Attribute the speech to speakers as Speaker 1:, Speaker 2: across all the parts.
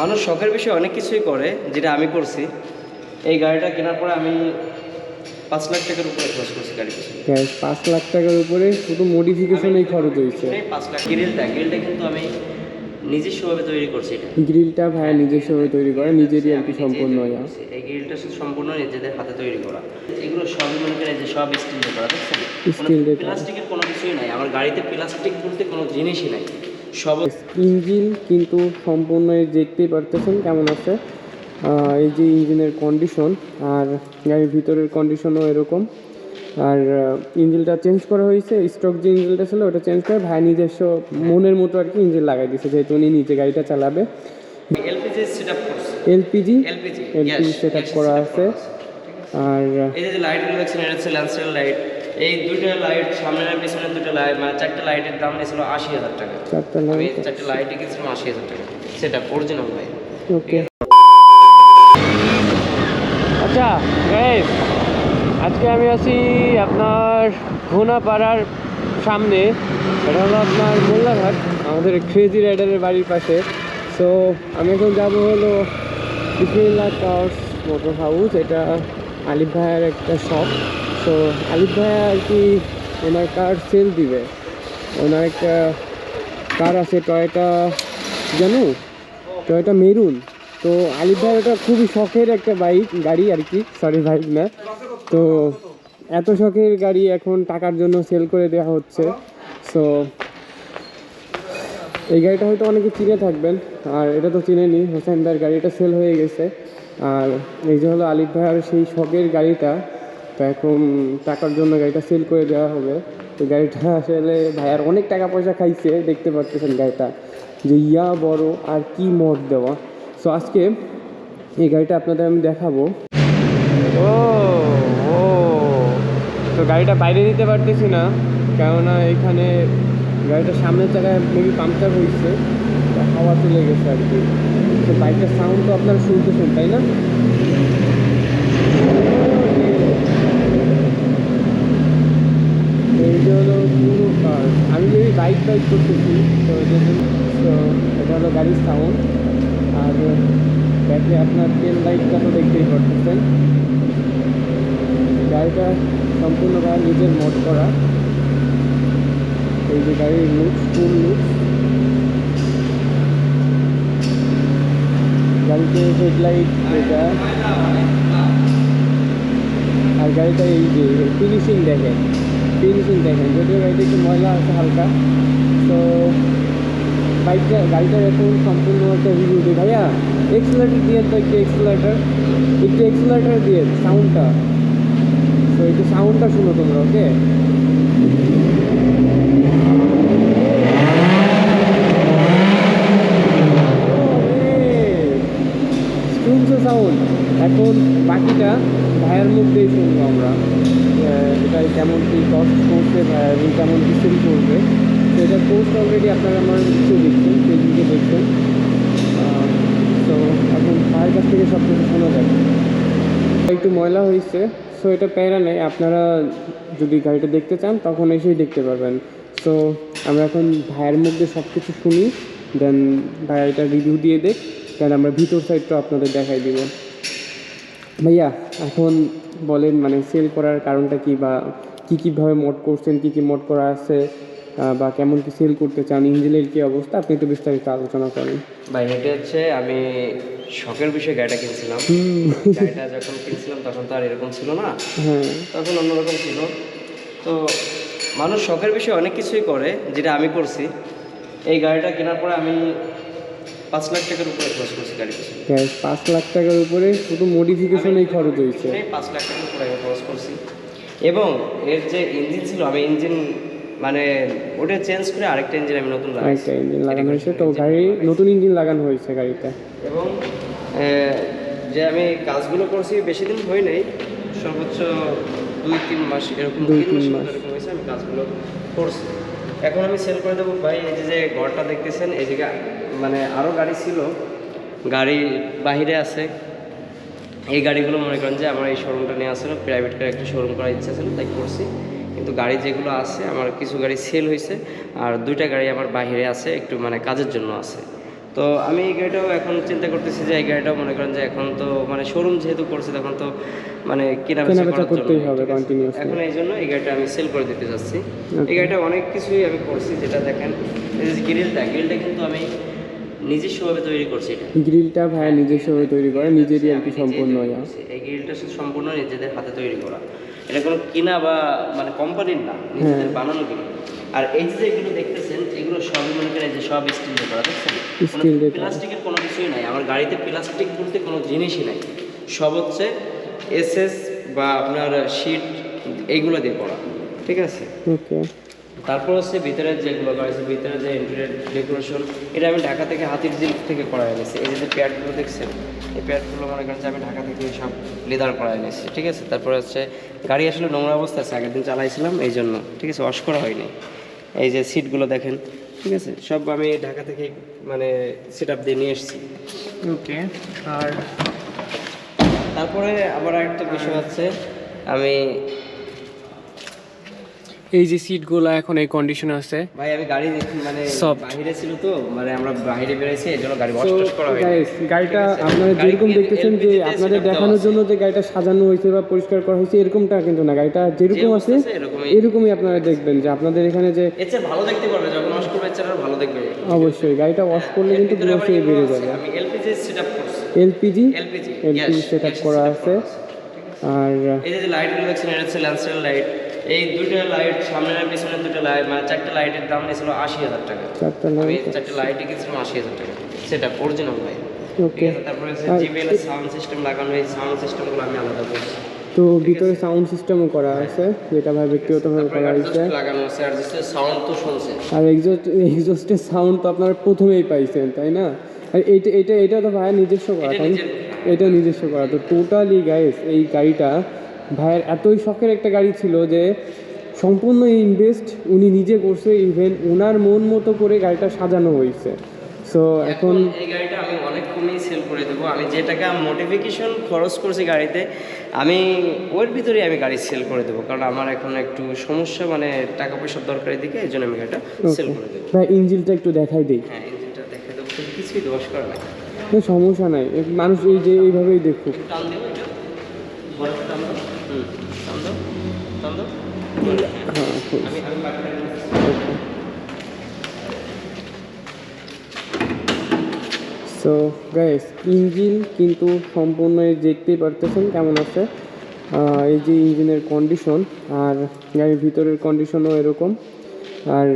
Speaker 1: মানুষ শখের বিষয়ে অনেক কিছুই করে যেটা আমি করছি। এই গাড়িটা কেনার পরে আমি পাঁচ লাখ টাকার উপরে খরচ করছি গাড়ি
Speaker 2: পাঁচ লাখ টাকার উপরে শুধু মডিফিকেশনেই খরচ হয়েছে।
Speaker 1: পাঁচ লাখ গ্রিলটা গ্রিলটা কিন্তু আমি নিজস্বভাবে তৈরি করছি এটা
Speaker 2: গ্রিলটা ভাইয়া নিজস্বভাবে তৈরি করে নিজেরই আর কি সম্পূর্ণ।
Speaker 1: এই গ্রিলটা সম্পূর্ণ নিজেদের হাতে তৈরি করা। এগুলো সবই মনে করেন যে সব স্টিল দিয়ে করা দেখছেন? প্লাস্টিকের কোনো কিছুই নাই আমার গাড়িতে প্লাস্টিক বলতে কোনো জিনিসই নাই। সব
Speaker 2: ইঞ্জিন কিন্তু সম্পূর্ণ দেখতেই পারতেছেন কেমন আছে। এই যে ইঞ্জিনের কন্ডিশন আর গাড়ির ভিতরের কন্ডিশনও এরকম। আর ইঞ্জিলটা চেঞ্জ করা হয়েছে স্টক যে ইঞ্জিলটা ছিল ওটা চেঞ্জ করে ভাই নিজস্ব মনের মতো আর কি ইঞ্জিল লাগাই দিয়েছে যেহেতু উনি নিজে গাড়িটা চালাবে।
Speaker 1: LPG
Speaker 2: LPG? সেট আপ করা আছে। আর
Speaker 1: এই যে লাইটগুলো দেখছেন এটা হচ্ছে ল্যান্সেল লাইট এই দুইটা লাইট সামনের আর পিছনের দুটো লাইট মানে চারটে লাইটের দাম নিয়েছিল আশি হাজার টাকা।
Speaker 2: চারটা লাইট
Speaker 1: চারটে লাইটে কিনছিলাম আশি হাজার টাকা। সেটা অরিজিনাল ভাই
Speaker 2: ওকে আচ্ছা গাইস আজকে আমি আছি আপনার ঘোনাপাড়ার সামনে। এটা হলো আপনার মোল্লাঘাট আমাদের ক্রেজি রাইডারের বাড়ির পাশে। সো আমি এখন যাব হলো বিসমিল্লা কার্স মোটর হাউস এটা আলিফ ভাইয়ের একটা শপ সো আলিফ ভাইয়া আর কি ওনার কার সেল দিবে। ওনার একটা কার আছে টয়টা জানো? টয়োটা মেরুন তো আলিফ ভাই ওটা খুবই শখের একটা বাইক, গাড়ি আর কি সরি বাইক না। তো এত শখের গাড়ি এখন টাকার জন্য সেল করে দেওয়া হচ্ছে। সো এই গাড়িটা হয়তো অনেকে চিনে থাকবেন, আর এটা তো চিনেনি, হোসেন ভাইয়ের গাড়ি, এটা সেল হয়ে গেছে। আর এই যে হলো আলিফ ভাইয়ের সেই শখের গাড়িটা, তো এখন টাকার জন্য গাড়িটা সেল করে দেওয়া হবে। তো গাড়িটা আসলে ভাইয়ার অনেক টাকা পয়সা খাইছে, দেখতে পাচ্ছেন গাড়িটা। যে ইয়া বড় আর কি মদ দেওয়া। সো আজকে এই গাড়িটা আপনাদের আমি দেখাবো। ও ও। তো গাড়িটা বাইরে দিতে পারতেছি না, কেননা এখানে গাড়িটার সামনের জায়গায় মেবি পাংচার হয়েছে হাওয়া চলে গেছে আর কি। তো বাইকটার সাউন্ড তো আপনারা শুনতেছেন, তাই না? তো এই যে হলো পুরো কার আমি যদি বাইক বাইক করতেছি, তো এটা হলো গাড়ির সাউন্ড আর ব্যাকে আপনার তেল লাইটটা তো দেখতেই পারতেছেন? গাড়িটা সম্পূর্ণ গাড়ি নিজের মোড করা। এই যে গাড়ির লুক ফুল লুক গাড়িতে হেডলাইট এটা। আর গাড়িটা এই যে ফিনিশিং দেখেন। ফিনিশিং দেখেন, যদিও গাড়িটা একটু ময়লা আছে হালকা। তো বাইকটা গাড়িটার এখন সম্পূর্ণ একটা রিভিউ দিই। ভাইয়া এক্সেলারেটর দিয়ে তো একটু এক্সেলারেটর একটু এক্সেলারেটর দিয়ে সাউন্ডটা তো একটু সাউন্ডটা শুনো তোমরা ওকে শুনছো সাউন্ড এখন বাকিটা ভাইয়ের মধ্যেই শুনব আমরা। এটা কেমন কি কষ্ট করছে ভাইয়ার কেমন কি সেল করবে। এটা পোস্ট অলরেডি আপনারা আমার কিছু দেখছেন ফেসবুকে দেখছেন তো এখন ভাইয়ের কাছ থেকে সব কিছু শোনা যাবে। একটু ময়লা হয়েছে সো এটা প্যারা নেই। আপনারা যদি গাড়িটা দেখতে চান, তখন এসেই দেখতে পারবেন। সো আমরা এখন ভাইয়ের মধ্যে সব কিছু শুনি দেন ভাইয়া এটা রিভিউ দিয়ে দেখ দেন আমরা ভিতর সাইডটা আপনাদের দেখাই দিব। ভাইয়া, এখন বলেন মানে সেল করার কারণটা কি বা কী কীভাবে মোড করছেন, কী কী মোড করা আছে? বা কেমন কি সেল করতে চান ইঞ্জিনের কী অবস্থা আপনি একটু বিস্তারিত আলোচনা করেন।
Speaker 1: ভাই এটা হচ্ছে আমি শখের বিষয়ে গাড়িটা কিনছিলাম। গাড়িটা যখন কিনছিলাম তখন তো আর এরকম ছিল না।
Speaker 2: হ্যাঁ।
Speaker 1: তখন অন্যরকম ছিল। তো মানুষ শখের বিষয়ে অনেক কিছুই করে যেটা আমি করছি। এই গাড়িটা কেনার পরে আমি পাঁচ লাখ টাকার উপরে খরচ করছি গাড়ি পিছনে।
Speaker 2: পাঁচ লাখ টাকার উপরে শুধু মডিফিকেশনেই খরচ হয়েছে।
Speaker 1: পাঁচ লাখ টাকার উপরে আমি খরচ করছি। এবং এর যে ইঞ্জিন ছিল আমি ইঞ্জিন মানে ওটা চেঞ্জ করে আরেকটা ইঞ্জিন আমি নতুন
Speaker 2: আরেকটা ইঞ্জিন লাগানো হয়েছে। তো গাড়ি নতুন ইঞ্জিন লাগানো হয়েছে গাড়িতে।
Speaker 1: এবং যে আমি কাজগুলো করছি বেশি দিন হয় নাই সর্বোচ্চ দুই তিন মাস এরকম
Speaker 2: দুই,
Speaker 1: তিন মাস। এরকম হয়েছে আমি কাজগুলো করছি। এখন আমি সেল করে দেবো। ভাই এই যে যে ঘরটা দেখতেছেন এই যে মানে আরও গাড়ি ছিল। গাড়ি বাহিরে আছে। এই গাড়িগুলো মনে করেন যে আমার এই শোরুমটা নিয়ে আসলে প্রাইভেট করে একটা শোরুম করার ইচ্ছা ছিল তাই করছি। কিন্তু গাড়ি যেগুলো আছে আমার কিছু গাড়ি সেল হয়েছে আর দুইটা গাড়ি আমার বাইরে আছে একটু মানে কাজের জন্য আছে। তো আমি এই গাড়িটাও এখন চিন্তা করতেছি যে এই গাড়িটাও মনে করেন যে এখন তো মানে শোরুম যেহেতু করছে তখন তো মানে কেনা বেচা
Speaker 2: করতেই হবে
Speaker 1: ঠিক এখন এই জন্য এই গাড়িটা আমি সেল করে দিতে যাচ্ছি। এই গাড়িটা অনেক কিছুই আমি করছি যেটা দেখেন এই যে গ্রিলটা গ্রিলটা কিন্তু আমি নিজস্বভাবে তৈরি করছি এটা।
Speaker 2: গ্রিলটা ভাইয়া নিজস্বভাবে তৈরি করে নিজেরই আর কি সম্পূর্ণ
Speaker 1: এই গ্রিলটা সম্পূর্ণ নিজেদের হাতে তৈরি করা। এটা কোনো কিনা বা মানে কোম্পানির না নিজেদের। বানানো কিনা। আর এই যে এগুলো দেখতেছেন এগুলো সবই মনে করেন যে সব স্টিল দিয়ে করা দেখছেন? প্লাস্টিকের কোনো কিছুই নাই। আমার গাড়িতে প্লাস্টিক বলতে কোনো জিনিসই নাই। সব হচ্ছে এসএস বা আপনার শিট এইগুলো দিয়ে করা। ঠিক আছে?
Speaker 2: ওকে
Speaker 1: তারপর হচ্ছে ভিতরে যেগুলো করা হয়েছে ভিতরে যে ইন্টেরিয়র ডেকোরেশন এটা আমি ঢাকা থেকে হাতির জিল থেকে করা এনেছি এই যে যে প্যাডগুলো দেখছেন এই প্যাডগুলো মনে করেন যে আমি ঢাকা থেকে সব লেদার করা এনেছি ঠিক আছে? তারপরে হচ্ছে গাড়ি আসলে নোংরা অবস্থা আছে আগের দিন চালাইছিলাম এই জন্য ঠিক আছে? ওয়াশ করা হয়নি। এই যে সিটগুলো দেখেন ঠিক আছে? সব আমি ঢাকা থেকে মানে সেট আপ দিয়ে নিয়ে এসেছি।
Speaker 2: ওকে আর
Speaker 1: তারপরে আবার একটা বিষয় হচ্ছে আমি
Speaker 2: এই যে সিটগুলো এখন এই কন্ডিশন আছে।
Speaker 1: ভাই আমি গাড়ি মানে। বাইরে ছিল তো মানে আমরা বাইরে বেরিয়েছি এই জন্য গাড়ি ওয়াশ করা
Speaker 2: guys, গাড়িটা আপনারা যেরকম দেখতেছেন যে আপনাদের দেখানোর জন্য যে গাড়িটা সাজানো হয়েছে বা পরিষ্কার করা হয়েছে এরকমটা কিন্তু না। গাড়িটা যেরকম আছে
Speaker 1: এরকমই।
Speaker 2: আপনারা দেখবেন যে আপনাদের এখানে যে
Speaker 1: চেয়ে ভালো দেখতে পারবে যখন ওয়াশ করবে এর ভালো দেখবে।
Speaker 2: অবশ্যই গাড়িটা ওয়াশ করলে কিন্তু গ্রোসই বেড়ে যাবে।
Speaker 1: আমি এলপিজি সেটআপ করছি।
Speaker 2: এলপিজি?
Speaker 1: এলপিজি
Speaker 2: setup করা আছে। আর
Speaker 1: এই যে লাইটগুলো দেখছেন এটা হচ্ছে ল্যান্সের লাইট এই দুইটা লাইট সামনের আর পিছনের দুটো লাইট মানে চারটা লাইটের দাম নিয়েছিল আশি হাজার টাকা।
Speaker 2: চারটা
Speaker 1: আমি চারটা লাইটে কিনছিলাম আশি হাজার টাকা। সেটা অরিজিনাল লাইট
Speaker 2: ওকে
Speaker 1: তারপরে সাউন্ড সিস্টেম লাগানো এই সাউন্ড সিস্টেমগুলো আমি আলাদা করছি।
Speaker 2: তো ভিতরে সাউন্ড সিস্টেমও করা আছে যেটা ভাই ব্যক্তিগতভাবে করা হয়েছে।
Speaker 1: লাগানো আছে আর সাউন্ড তো শুনছেন
Speaker 2: আর এক্সস্ট এক্সস্টের সাউন্ড তো আপনারা প্রথমেই পাইছেন তাই না? আর এইটা এটা এটা তো ভাইয়ের নিজস্ব করা তাই? এটা নিজস্ব করা। তো টোটালি গাইস এই গাড়িটা ভাইয়ের এতই শখের একটা গাড়ি ছিল যে সম্পূর্ণ ইনভেস্ট উনি নিজে করছে ইভেন ওনার মন মতো করে গাড়িটা সাজানো হয়েছে। সো
Speaker 1: এখন এই গাড়িটা আমি অনেক কমেই সেল করে দেবো। আমি যে টাকা মোটিফিকেশন খরচ করছি গাড়িতে আমি ওর ভিতরে আমি গাড়ি সেল করে দেবো। কারণ আমার এখন একটু সমস্যা মানে টাকা পয়সার দরকারের দিকে এই জন্য আমি গাড়িটা সেল করে দেবো।
Speaker 2: ভাই ইঞ্জিনটা একটু দেখাই দিই।
Speaker 1: হ্যাঁ ইঞ্জিনটা দেখে দেবো। কিছুই দোষ করা নাই
Speaker 2: না, সমস্যা নাই। মানুষ এই যে এইভাবেই দেখুক।
Speaker 1: টান দেবো এটা বড় টান
Speaker 2: সো গাইস ইঞ্জিন কিন্তু সম্পূর্ণ দেখতেই পারতেছেন কেমন আছে। এই যে ইঞ্জিনের কন্ডিশন আর গাড়ির ভিতরের কন্ডিশনও এরকম। আর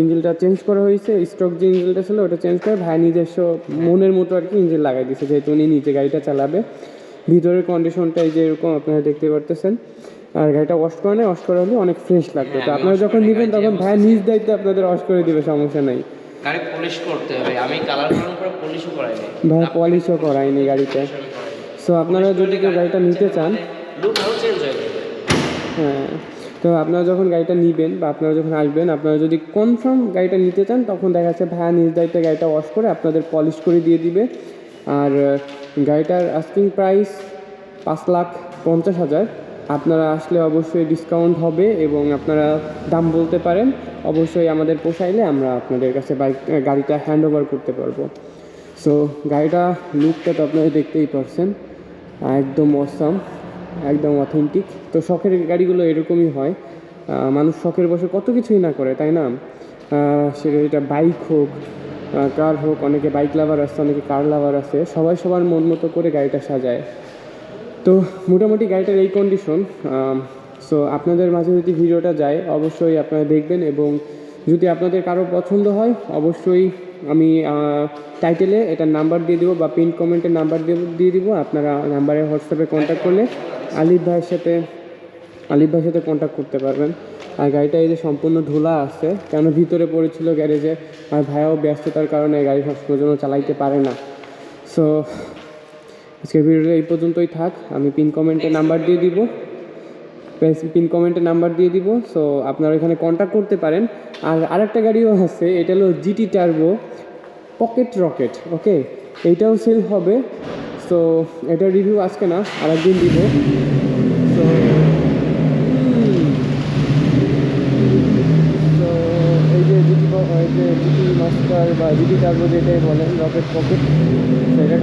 Speaker 2: ইঞ্জিনটা চেঞ্জ করা হয়েছে স্টক যে ইঞ্জিনটা ছিল ওটা চেঞ্জ করে ভাই নিজস্ব মনের মতো আর কি ইঞ্জিন লাগাই দিয়েছে যেহেতু উনি নিজে গাড়িটা চালাবে। ভিতরের কন্ডিশনটা এই যে এরকম আপনারা দেখতে পারতেছেন। আর গাড়িটা ওয়াশ করে নেয় ওয়াশ করা হলে অনেক ফ্রেশ লাগবে। তো
Speaker 1: হ্যাঁ,
Speaker 2: আপনারা যখন নেবেন তখন ভাই নিজ দায়িত্বে আপনাদের ওয়াশ করে দিবে সমস্যা নেই।
Speaker 1: গাড়ি পলিশ করতে হবে। আমি কালার করার পরে পলিশও করাই নাই
Speaker 2: ভাই পলিশও করায়নি গাড়িতে। সো আপনারা যদি কেউ গাড়িটা নিতে চান
Speaker 1: চেঞ্জ হয়ে যাবে।
Speaker 2: হ্যাঁ তো আপনারা যখন গাড়িটা নেবেন বা আপনারা যখন আসবেন আপনারা যদি কনফার্ম গাড়িটা নিতে চান তখন দেখা যাচ্ছে ভাইয়া নিজ দায়িত্বে গাড়িটা ওয়াশ করে আপনাদের পলিশ করে দিয়ে দিবে। আর গাড়িটার আস্কিং প্রাইস পাঁচ লাখ পঞ্চাশ হাজার। আপনারা আসলে অবশ্যই ডিসকাউন্ট হবে এবং আপনারা দাম বলতে পারেন। অবশ্যই আমাদের পোষাইলে আমরা আপনাদের কাছে বাইক গাড়িটা হ্যান্ড ওভার করতে পারব। সো গাড়িটা লুকটা তো আপনারা দেখতেই পারছেন। একদম অসাম একদম অথেন্টিক তো শখের গাড়িগুলো এরকমই হয়। মানুষ শখের বসে কত কিছুই না করে, তাই না? সেটা এটা বাইক হোক কার হোক, অনেকে বাইক লাভার আছে, অনেকে কার লাভার আছে। সবাই সবার মন মতো করে গাড়িটা সাজায়। তো মোটামুটি গাড়িটার এই কন্ডিশন সো আপনাদের মাঝে যদি ভিডিওটা যায়, অবশ্যই আপনারা দেখবেন এবং যদি আপনাদের কারও পছন্দ হয়, অবশ্যই আমি টাইটেলে এটার নাম্বার দিয়ে দিব বা পিন কমেন্টের নাম্বার দিয়ে দিব। আপনারা নাম্বারে হোয়াটসঅ্যাপে কন্ট্যাক্ট করলে আলিফ ভাইয়ের সাথে, আলিফ ভাইয়ের সাথে কন্ট্যাক্ট করতে পারবেন। আর গাড়িটা এই যে সম্পূর্ণ ধুলা আছে, কেন ভিতরে পড়েছিল গ্যারেজে? আর ভাইয়াও ব্যস্ততার কারণে গাড়ি সবসময় জন্য চালাইতে পারে না। সো আজকের ভিডিওটা এই পর্যন্তই থাক। আমি পিন কমেন্টে নাম্বার দিয়ে দিব। পিন কমেন্টে নাম্বার দিয়ে দিব। সো আপনারা এখানে কন্ট্যাক্ট করতে পারেন। আর আরেকটা গাড়িও আছে, এটা হলো GT turbo pocket rocket okay এইটাও সেল হবে। সো এটা রিভিউ আজকে না, আরেকদিন দিব। সো জিটি মাস্টার বা জিটি টার্বো যেটাই বলেন রকেট পকেট সেটা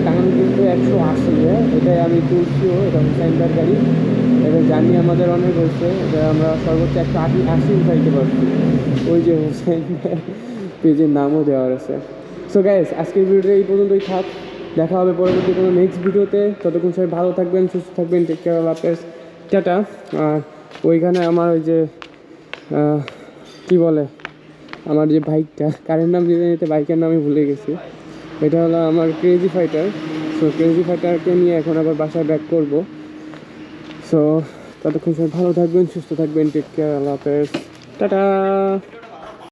Speaker 2: একশো আশি হ্যাঁ? এটাই আমি তুলছিও এটা হুসাইনদার গাড়ি। এটা জানি আমাদের অনেক হয়েছে এটা আমরা সর্বোচ্চ একশো আশি আশি উঠাইতে পারছি। ওই যে হুসাইন পেজের নামও দেওয়া আছে সো গাইস আজকের ভিডিওটা এই পর্যন্তই থাক। দেখা হবে পরবর্তী কোনো নেক্সট ভিডিওতে। ততক্ষণ সবাই ভালো থাকবেন, সুস্থ থাকবেন টেক কেয়ার আল্লাহ টাটা। আর ওইখানে আমার ওই যে কি বলে? আমার যে বাইকটা কারের নাম নিতে বাইকের নামই ভুলে গেছি। এটা হলো আমার ক্রেজি ফাইটার সো ক্রেজি ফাইটারকে নিয়ে এখন আবার বাসায় ব্যাক করব। সো ততক্ষণ সবাই ভালো থাকবেন, সুস্থ থাকবেন টেক কেয়ার আল্লাহ হাফেজ। টাটা!